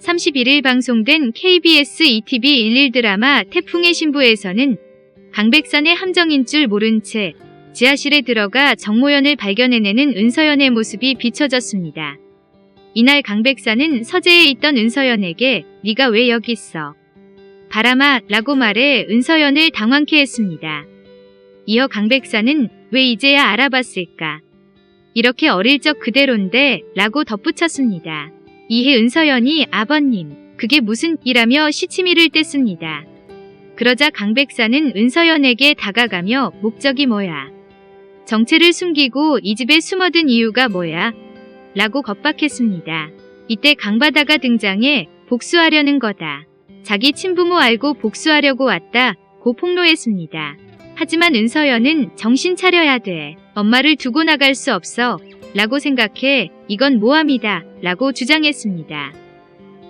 31일 방송된 KBS ETV 11 드라마 태풍의 신부에서는 강백산의 함정인 줄 모른 채 지하실에 들어가 정모연을 발견해내는 은서연의 모습이 비춰졌습니다. 이날 강백산은 서재에 있던 은서연에게 네가 왜 여기 있어? 바람아 라고 말해 은서연을 당황케 했습니다. 이어 강백산은 왜 이제야 알아봤을까? 이렇게 어릴 적 그대로인데 라고 덧붙였습니다. 이해 은서연이 아버님, 그게 무슨 이라며 시치미를 뗐습니다. 그러자 강백산은 은서연에게 다가가며 목적이 뭐야? 정체를 숨기고 이 집에 숨어든 이유가 뭐야? 라고 겁박했습니다. 이때 강바다가 등장해 복수하려는 거다. 자기 친부모 알고 복수하려고 왔다. 고 폭로했습니다. 하지만 은서연은 정신 차려야 돼. 엄마를 두고 나갈 수 없어. 라고 생각해 이건 모함이다. 라고 주장했습니다.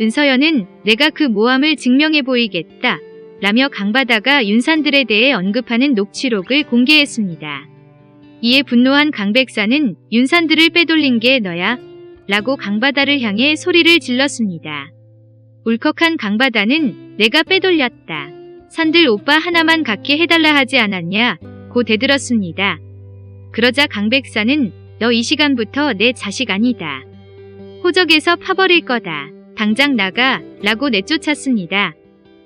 은서연은 내가 그 모함을 증명해 보이겠다. 라며 강바다가 윤산들에 대해 언급하는 녹취록을 공개했습니다. 이에 분노한 강백사는 윤산들을 빼돌린 게 너야? 라고 강바다를 향해 소리를 질렀습니다. 울컥한 강바다는 내가 빼돌렸다. 산들 오빠 하나만 갖게 해달라 하지 않았냐? 고 대들었습니다. 그러자 강백사는 너 이 시간부터 내 자식 아니다. 호적에서 파버릴 거다. 당장 나가 라고 내쫓았습니다.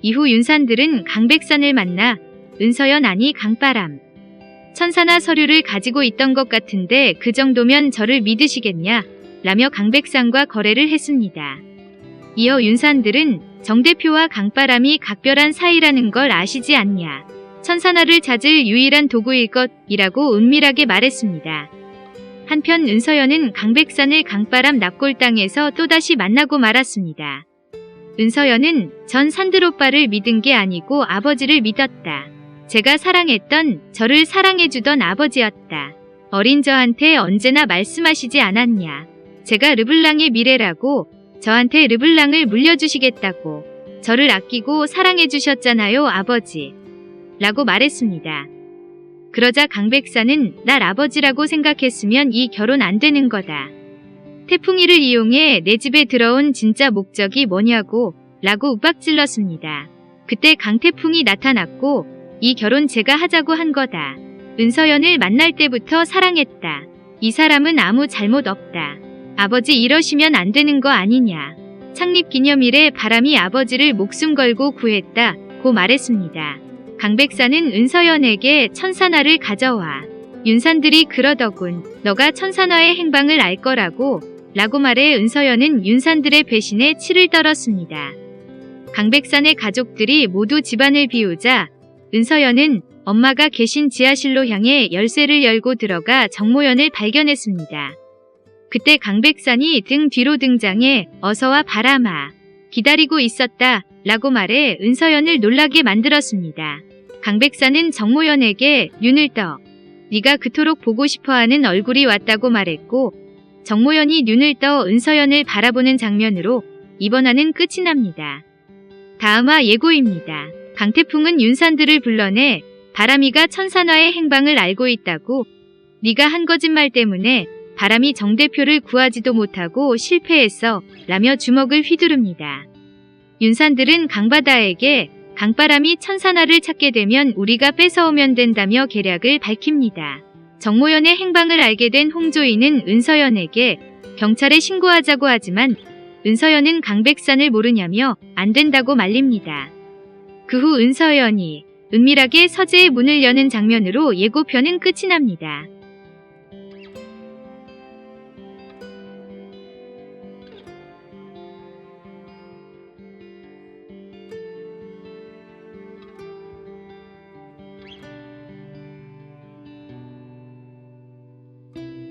이후 윤산들은 강백산을 만나 은서연 아니 강바람. 천사나 서류를 가지고 있던 것 같은데 그 정도면 저를 믿으시겠냐? 라며 강백산과 거래를 했습니다. 이어 윤산들은 정 대표와 강바람이 각별한 사이라는 걸 아시지 않냐. 천사나를 찾을 유일한 도구일 것이라고 은밀하게 말했습니다. 한편 은서연은 강백산을 강바람 납골당에서 또다시 만나고 말았습니다. 은서연은 전 산들 오빠를 믿은 게 아니고 아버지를 믿었다. 제가 사랑했던 저를 사랑해주던 아버지였다. 어린 저한테 언제나 말씀하시지 않았냐. 제가 르블랑의 미래라고 저한테 르블랑을 물려주시겠다고 저를 아끼고 사랑해주셨잖아요 아버지. 라고 말했습니다. 그러자 강 백사는 날 아버지라고 생각했으면 이 결혼 안 되는 거다. 태풍이를 이용해 내 집에 들어온 진짜 목적이 뭐냐고 라고 윽박질렀습니다. 그때 강태풍이 나타났고 이 결혼 제가 하자고 한 거다. 은서연을 만날 때부터 사랑했다. 이 사람은 아무 잘못 없다. 아버지 이러시면 안 되는 거 아니냐. 창립 기념일에 바람이 아버지를 목숨 걸고 구했다. 고 말했습니다. 강 백사는 은서연에게 천사나를 가져와. 윤산들이 그러더군. 너가 천사나의 행방을 알 거라고. 라고 말해 은서연은 윤산들의 배신에 치를 떨었습니다. 강백산의 가족들이 모두 집안을 비우자 은서연은 엄마가 계신 지하실로 향해 열쇠를 열고 들어가 정모연을 발견했습니다. 그때 강백산이 등 뒤로 등장해 어서와 바람아. 기다리고 있었다. 라고 말해 은서연을 놀라게 만들었습니다. 강백산은 정모연에게 눈을 떠 네가 그토록 보고 싶어하는 얼굴이 왔다고 말했고 정모연이 눈을 떠 은서연을 바라보는 장면으로 이번 화는 끝이 납니다. 다음화 예고입니다. 강태풍은 윤산들을 불러내 바람이가 천산화의 행방을 알고 있다고 네가 한 거짓말 때문에 바람이 정 대표를 구하지도 못하고 실패했어 라며 주먹을 휘두릅니다. 윤산들은 강바다에게 강바람이 천산화를 찾게 되면 우리가 뺏어오면 된다며 계략을 밝힙니다. 정모연의 행방을 알게 된 홍조이는 은서연에게 경찰에 신고하자고 하지만 은서연은 강백산을 모르냐며 안 된다고 말립니다. 그 후 은서연이 은밀하게 서재의 문을 여는 장면으로 예고편은 끝이 납니다.